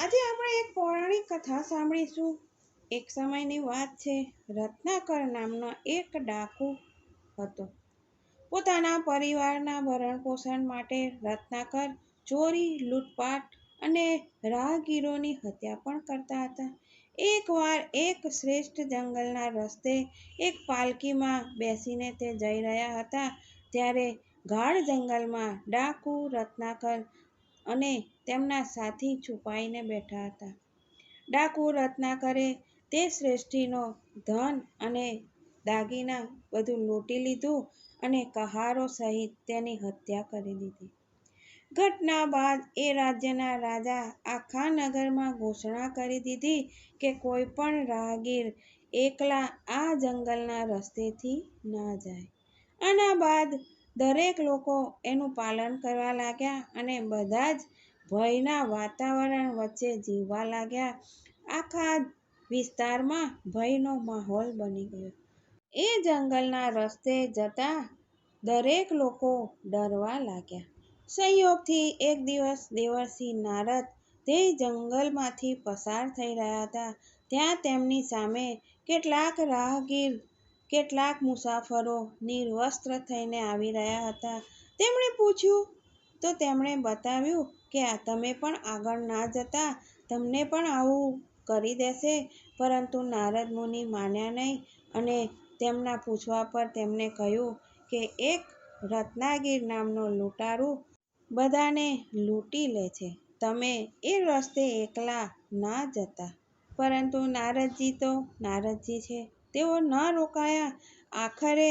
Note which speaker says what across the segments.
Speaker 1: આજે આપણે એક પૌરાણિક કથા સાંભળીશું. એક સમયની વાત છે, રત્નાકર નામનો એક ડાકુ હતો. પોતાના પરિવારના ભરણ પોષણ માટે રત્નાકર ચોરી, લૂંટપાટ અને રાહગીરોની હત્યા પણ કરતા હતા. એકવાર એક શ્રેષ્ઠ જંગલના રસ્તે એક પાલકીમાં બેસીને તે જઈ રહ્યા હતા, ત્યારે ગાઢ જંગલમાં ડાકુ, રત્નાકર અને તેમના સાથી છુપાઈને બેઠા હતા. ડાકુ રત્નાકરે તે શ્રેષ્ઠીનો ધન અને દાગીના બધું લૂંટી લીધું અને કહારો સહિત તેની હત્યા કરી દીધી. ઘટના બાદ એ રાજ્યના રાજા આખા નગરમાં ઘોષણા કરી દીધી કે કોઈ પણ રાહગીર એકલા આ જંગલના રસ્તેથી ના જાય. આના બાદ દરેક લોકો એનું પાલન કરવા લાગ્યા અને બધા જ ભયના વાતાવરણ વચ્ચે જીવવા લાગ્યા. આખા વિસ્તારમાં ભયનો માહોલ બની ગયો. એ જંગલના રસ્તે જતા દરેક લોકો ડરવા લાગ્યા. સંયોગથી એક દિવસ દેવરસિંહ નારદ તે જંગલમાંથી પસાર થઈ રહ્યા હતા. ત્યાં તેમની સામે કેટલાક રાહગીર, કેટલાક મુસાફરો નિર્વસ્ત્ર થઈને આવી રહ્યા હતા. તેમણે પૂછ્યું તો તેમણે બતાવ્યું કે તમે પણ આગળ ના જતા તમને પણ આવું કરી દેશે. પરંતુ નારદ મુનિ માન્યા નહીં અને તેમના પૂછવા પર તેમણે કહ્યું કે એક રત્નાગીર નામનો લૂંટારું બધાને લૂંટી લે છે. તમે એ રસ્તે એકલા ના જતા. પરંતુ નારદજી તો નારદજી છે. તેઓ ન રોકાયા. આખરે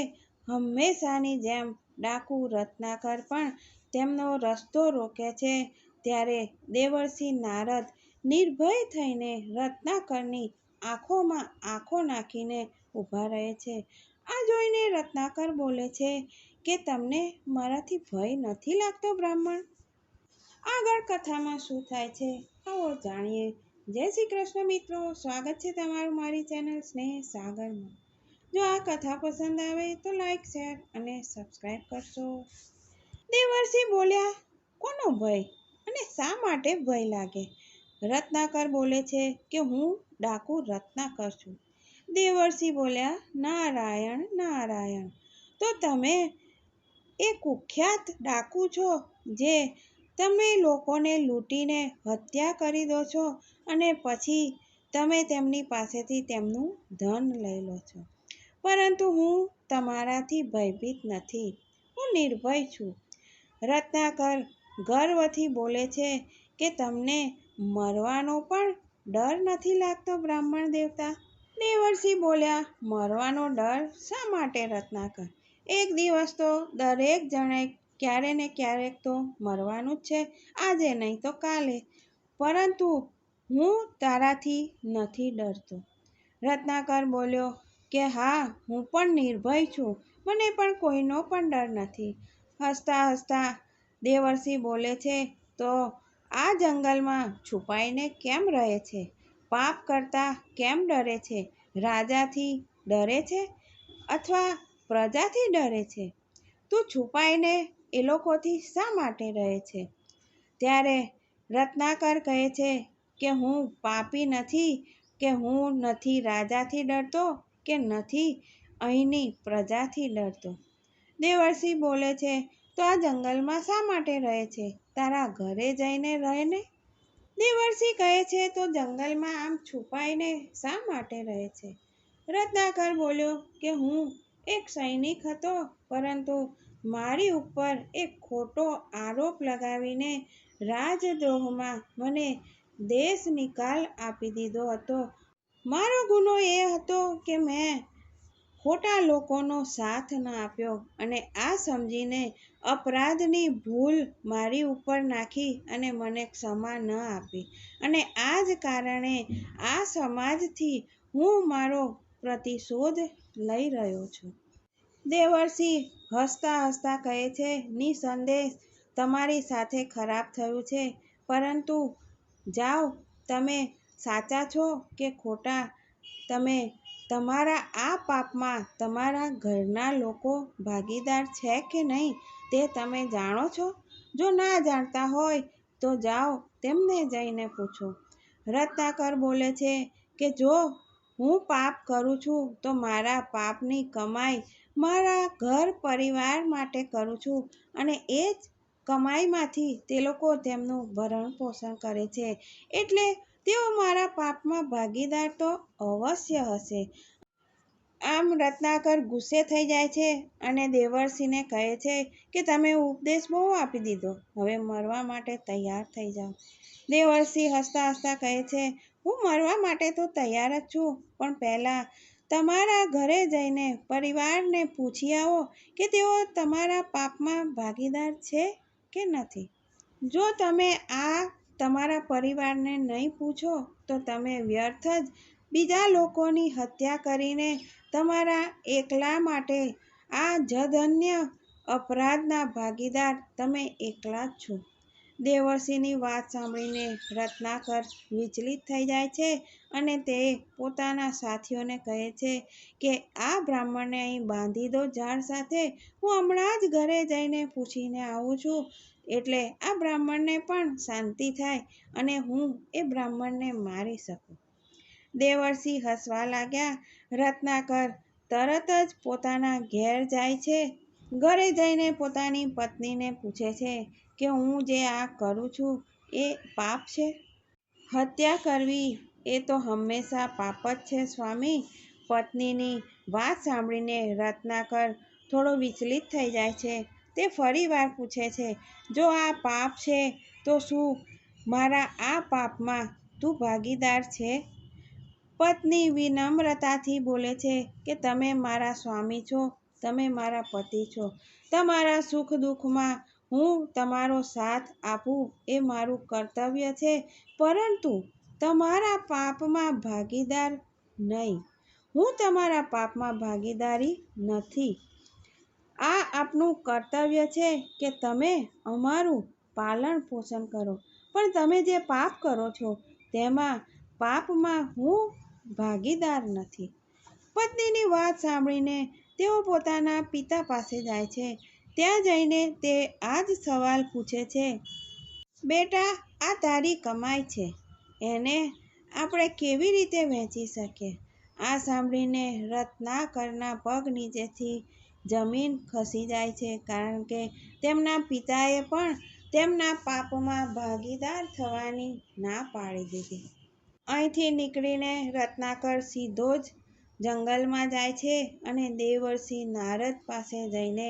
Speaker 1: હંમેશાની જેમ ડાકુ રત્નાકર પણ તેમનો રસ્તો રોકે છે. ત્યારે દેવર્ષિ નારદ નિર્ભય થઈને રત્નાકરની આંખોમાં આંખો નાખીને ઊભા રહે છે. આ જોઈને રત્નાકર બોલે છે કે, તમને મારાથી ભય નથી લાગતો, બ્રાહ્મણ? આગળ કથામાં શું થાય છે? આવો જાણીએ. જય શ્રી કૃષ્ણ મિત્રો. સ્વાગત છે તમારું મારી ચેનલ સ્નેહ સાગરમાં. જો આ કથા પસંદ આવે તો લાઈક, શેર અને સબસ્ક્રાઈબ કરશો. દેવર્ષિ બોલ્યા, કોનો ભય અને શા માટે ભય લાગે? રત્નાકર બોલે છે કે, હું ડાકુ રત્નાકર છું. દેવર્ષિ બોલ્યા, નારાયણ નારાયણ, તો તમે એ કુખ્યાત ડાકુ છો જે તમે લોકોને લૂંટીને હત્યા કરી દો છો અને પછી તમે તેમની પાસેથી તેમનું ધન લઈ લો છો. પરંતુ હું તમારાથી ભયભીત નથી. હું નિર્ભય છું. રત્નાકર ગર્વથી બોલે છે કે તમને મરવાનો પણ ડર નથી લાગતો બ્રાહ્મણ દેવતા? દેવર્ષિ બોલ્યા, મરવાનો ડર શા માટે રત્નાકર? એક દિવસ તો દરેક જણે ક્યારે ને ક્યારેક તો મરવાનું જ છે, આજે નહીં તો કાલે. પરંતુ હું તારાથી નથી ડરતો. રત્નાકર બોલ્યો કે, હા, હું પણ નિર્ભય છું. મને પણ કોઈનો પણ ડર નથી. હસતા હસતા દેવર્ષિ બોલે છે, તો આ જંગલમાં છુપાઈને કેમ રહે છે? પાપ કરતા કેમ ડરે છે? રાજાથી ડરે છે અથવા પ્રજાથી ડરે છે? તું છુપાઈને એ લોકોથી શા માટે રહે છે? ત્યારે રત્નાકર કહે છે કે, હું પાપી નથી, કે હું નથી રાજાથી ડરતો, કે નથી અહીંની પ્રજાથી ડરતો. દેવર્ષિ બોલે છે, તો આ જંગલમાં શા માટે રહે છે? તારા ઘરે જઈને રહે ને? દેવર્ષિ કહે છે, તો જંગલમાં આમ છુપાઈને શા માટે રહે છે? રત્નાકર બોલ્યો કે, હું એક સૈનિક હતો, પરંતુ મારી ઉપર એક ખોટો આરોપ લગાવીને રાજદ્રોહમાં મને દેશ નિકાલ આપી દીધો હતો. મારો ગુનો એ હતો કે મેં ખોટા લોકોનો સાથ ન આપ્યો અને આ સમજીને અપરાધની ભૂલ મારી ઉપર નાખી અને મને ક્ષમા ન આપી. અને આ જ કારણે આ સમાજથી હું મારો પ્રતિશોધ લઈ રહ્યો છું. દેવર્ષિ હસતા હસતા કહે છે, નિસંદેશ, તમારી સાથે ખરાબ થયું છે. પરંતુ જાઓ, તમે સાચા છો કે ખોટા? તમે તમારા આ પાપમાં તમારા ઘરના લોકો ભાગીદાર છે કે નહીં તે તમે જાણો છો? જો ના જાણતા હોય, તો જાઓ, તેમને જઈને પૂછો. રત્નાકર બોલે છે કે, જો હું પાપ કરું છું, તો મારા પાપની કમાઈ મારા ઘર પરિવાર માટે કરું છું અને એ જ કમાઈમાંથી તે લોકો તેમનું ભરણ પોષણ કરે છે. એટલે તેઓ મારા પાપમાં ભાગીદાર તો અવશ્ય હશે. આમ રત્નાકર ગુસ્સે થઈ જાય છે અને દેવર્ષિને કહે છે કે તમે ઉપદેશ બહુ આપી દીધો. હવે મરવા માટે તૈયાર થઈ જાઓ. દેવર્ષિ હસતા હસતા કહે છે, હું મરવા માટે તો તૈયાર જ છું, પણ પહેલાં તમારા ઘરે જઈને પરિવારને પૂછી આવો કે તેઓ તમારા પાપમાં ભાગીદાર છે કે નથી. જો તમે આ તમારા પરિવારને નહીં પૂછો, તો તમે વ્યર્થ જ. બીજા લોકોની હત્યા કરીને તમારા એકલા માટે આ જધન્ય અપરાધના ભાગીદાર તમે એકલા જ છો. દેવર્ષિની વાત સાંભળીને રત્નાકર વિચલિત થઈ જાય છે અને તે પોતાના સાથીઓને કહે છે કે, આ બ્રાહ્મણને અહીં બાંધી દો ઝાડ સાથે. હું હમણાં જ ઘરે જઈને પૂછીને આવું છું. એટલે આ બ્રાહ્મણને પણ શાંતિ થાય અને હું એ બ્રાહ્મણને મારી શકું. દેવર્ષિ હસવા લાગ્યા. રત્નાકર તરત જ પોતાના ઘેર જાય છે. ઘરે જઈને પોતાની પત્નીને પૂછે છે કે હું જે આ કરું છું, એ પાપ છે? હત્યા કરવી એ તો હંમેશા પાપ જ છે, સ્વામી. પત્નીની વાત સાંભળીને રત્નાકર થોડો વિચલિત થઈ જાય છે. તે ફરીવાર પૂછે છે, જો આ પાપ છે, તો શું મારા આ પાપમાં તું ભાગીદાર છે? પત્ની વિનમ્રતાથી બોલે છે કે, તમે મારા સ્વામી છો. તમે મારા પતિ છો. તમારા સુખ દુઃખમાં હું તમારો સાથ આપું એ મારું કર્તવ્ય છે. પરંતુ તમારા પાપમાં ભાગીદાર નહીં. હું તમારા પાપમાં ભાગીદારી નથી. આ આપનું કર્તવ્ય છે કે તમે અમારું પાલન પોષણ કરો. પણ તમે જે પાપ કરો છો તેમાં પાપમાં હું ભાગીદાર નથી. પત્નીની વાત સાંભળીને તેઓ પોતાના પિતા પાસે જાય છે. ત્યાં જઈને તે આ જ સવાલ પૂછે છે, બેટા, આ તારી કમાઈ છે. એને આપણે કેવી રીતે વહેંચી શકીએ? આ સાંભળીને રત્નાકરના પગ નીચેથી જમીન ખસી જાય છે, કારણ કે તેમના પિતાએ પણ તેમના પાપમાં ભાગીદાર થવાની ના પાડી દીધી. અહીંથી નીકળીને રત્નાકર સીધો જ જંગલમાં જાય છે અને દેવર્ષિ નારદ પાસે જઈને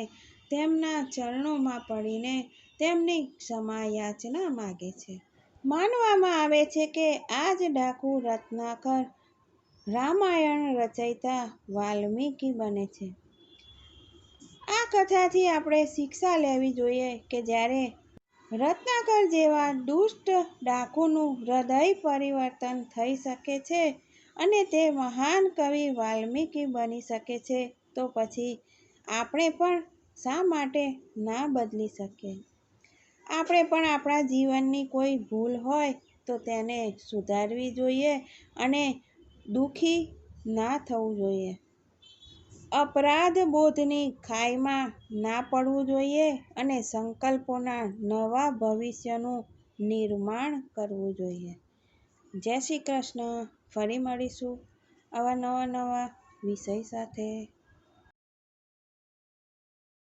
Speaker 1: તેમના ચરણોમાં પડીને તેમની ક્ષમા યાચના માગે છે. માનવામાં આવે છે કે આ જ ડાકુ રત્નાકર રામાયણ રચયિતા વાલ્મીકી બને છે. આ કથાથી આપણે શિક્ષા લેવી જોઈએ કે જ્યારે રત્નાકર જેવા દુષ્ટ ડાકુનું હૃદય પરિવર્તન થઈ શકે છે અને તે મહાન કવિ વાલ્મીકી બની શકે છે, તો પછી આપણે પણ શા માટે ના બદલી શકીએ? આપણે પણ આપણા જીવનની કોઈ ભૂલ હોય તો તેને સુધારવી જોઈએ અને દુઃખી ના થવું જોઈએ. અપરાધ બોધની ખાઈમાં ના પડવું જોઈએ અને સંકલ્પોના નવા ભવિષ્યનું નિર્માણ કરવું જોઈએ. જય શ્રી કૃષ્ણ. ફરી મળીશું આવા નવા નવા વિષય સાથે.